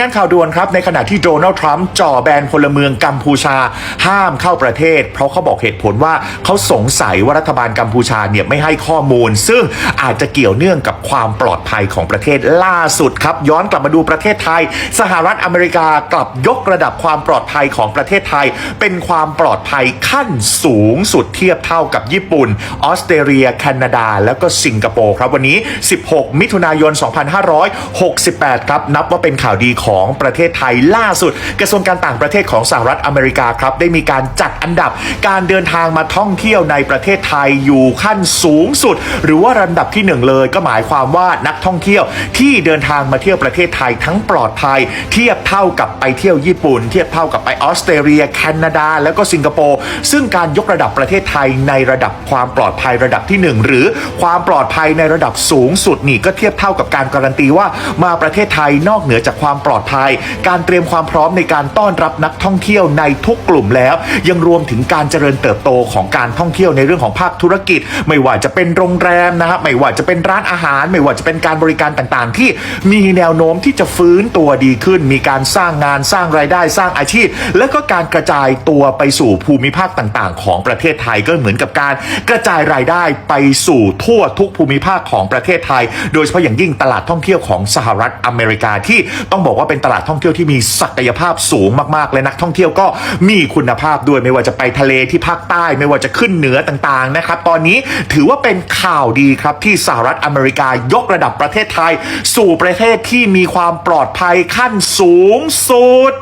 งานข่าวด่วนครับ ในขณะที่โดนัลด์ทรัมป์จ่อแบนพลเมืองกัมพูชา ห้ามเข้าประเทศ เพราะเขาบอกเหตุผลว่าเขาสงสัยว่ารัฐบาลกัมพูชาเนี่ยไม่ให้ข้อมูล ซึ่งอาจจะเกี่ยวเนื่องกับ ความปลอดภัยของประเทศล่าสุดครับ ย้อนกลับมาดูประเทศไทย สหรัฐอเมริกากลับยกระดับความปลอดภัยของประเทศไทย เป็นความปลอดภัยขั้นสูงสุดเทียบเท่ากับญี่ปุ่น ออสเตรเลีย แคนาดา แล้วก็สิงคโปร์ครับวันนี้ 16 มิถุนายน 2568 ครับ นับว่าเป็นข่าวดีของประเทศไทยล่าสุด กระทรวงการต่างประเทศของสหรัฐอเมริกาครับได้มีการจัดอันดับการเดินทางมาท่องเที่ยวในประเทศไทยอยู่ขั้นสูงสุด หรือว่าลำดับที่หนึ่งเลยก็หมายความว่านักท่องเที่ยวที่เดินทางมาเที่ยวประเทศไทยทั้งปลอดภัย เทียบเท่ากับไปเที่ยวญี่ปุ่น เทียบเท่ากับไปออสเตรเลีย แคนาดา แล้วก็สิงคโปร์ซึ่งการยกระดับประเทศไทยในระดับความปลอดภัยระดับที่หนึ่งหรือความปลอดภัยในระดับสูงสุดนี่ก็เทียบเท่ากับการการันตีว่ามาประเทศไทยนอกเหนือจากความปลอดภัย การเตรียมความพร้อมในการต้อนรับนักท่องเที่ยวในทุกกลุ่มแล้ว ยังรวมถึงการเจริญเติบโตของการท่องเที่ยวในเรื่องของภาคธุรกิจ ไม่ว่าจะเป็นโรงแรมนะฮะไม่ว่าจะเป็นร้านอาหารไม่ว่าจะเป็นการบริการต่างๆ ที่มีแนวโน้มที่จะฟื้นตัวดีขึ้น มีการสร้างงานสร้างรายได้สร้างอาชีพ และก็การกระจายตัวไปสู่ภูมิภาคต่างๆ ของประเทศไทยก็เหมือนกับการกระจายรายได้ไปสู่ทั่วทุกภูมิภาคของประเทศไทย โดยเฉพาะอย่างยิ่งตลาดท่องเที่ยวของสหรัฐอเมริกาที่ต้องบอกว่าเป็นตลาดท่องเที่ยวที่มีศักยภาพสูงมากๆและนักท่องเที่ยวก็มีคุณภาพด้วยไม่ว่าจะไปทะเลที่ภาคใต้ไม่ว่าจะขึ้นเหนือต่างๆนะครับตอนนี้ถือว่าเป็นข่าวดีครับที่สหรัฐอเมริกาายกระดับประเทศไทย สู่ประเทศที่มีความปลอดภัยขั้นสูงสุด